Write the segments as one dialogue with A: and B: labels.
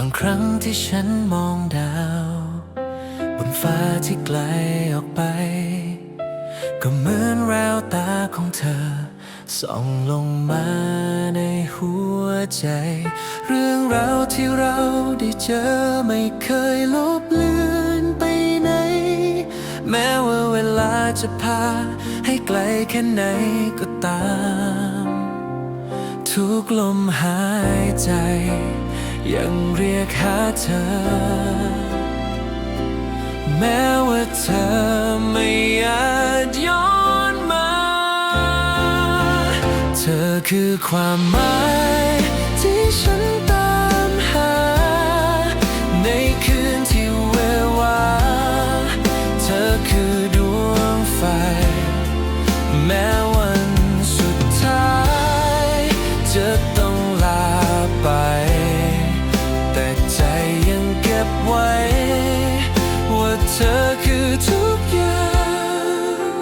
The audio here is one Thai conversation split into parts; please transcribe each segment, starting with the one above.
A: บางครั้งที่ฉันมองดาว บนฟ้าที่ไกลออกไป ก็เหมือนแววตาของเธอ ส่องลงมาในหัวใจ เรื่องราวที่เราได้เจอไม่เคยลบเลือนไปไหน แม้ว่าเวลาจะพา ให้ไกลแค่ไหนก็ตาม ทุกลมหายใจ ยังเรียกหาเธอ แม้ว่าเธอไม่อาจย้อนมา เธอคือความหมายที่ฉันตามหา ในคืนที่ ใจยังเก็บไว้ ว่าเธอคือทุกอย่าง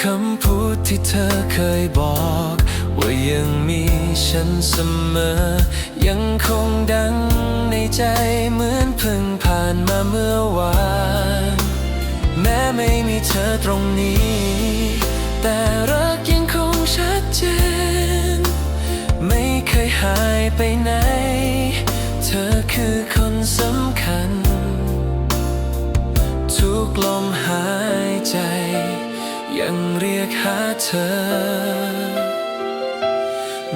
A: คำพูดที่เธอเคยบอก ว่ายังมีฉันเสมอ ยังคงดังในใจเหมือนเพิ่งผ่านมาเมื่อวานแม้ไม่มีเธอตรงนี้ แต่รักยังคงชัดเจน ไม่เคยหายไปไหน เธอคือคนสำคัญ ทุกลมหายใจ ยังเรียกหาเธอ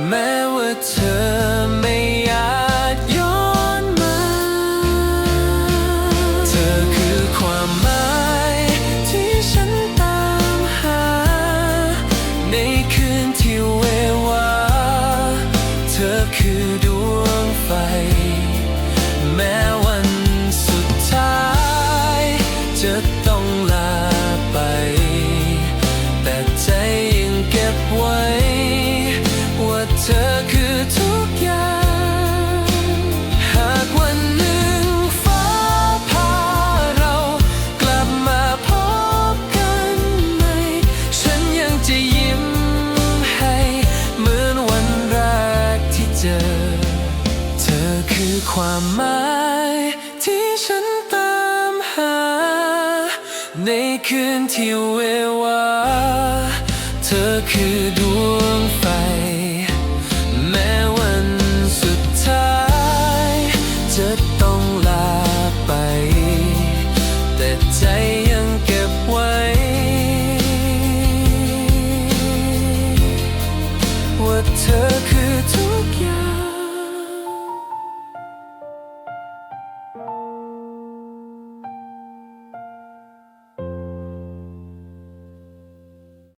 A: แม้ว่าเธอไม่อยาจย้อนมา เธอคือความหมายที่ฉันตามหา ในคืนที่เววา เธอคือดวงไฟ แคือความหมายที่ฉันตามหา ในคืนที่เววา เธอคือดวงไฟ แม้วันสุดท้าย จะต้องลาไป แต่ใจยังเก็บไว้ ว่าเธอคือทุกอย่าง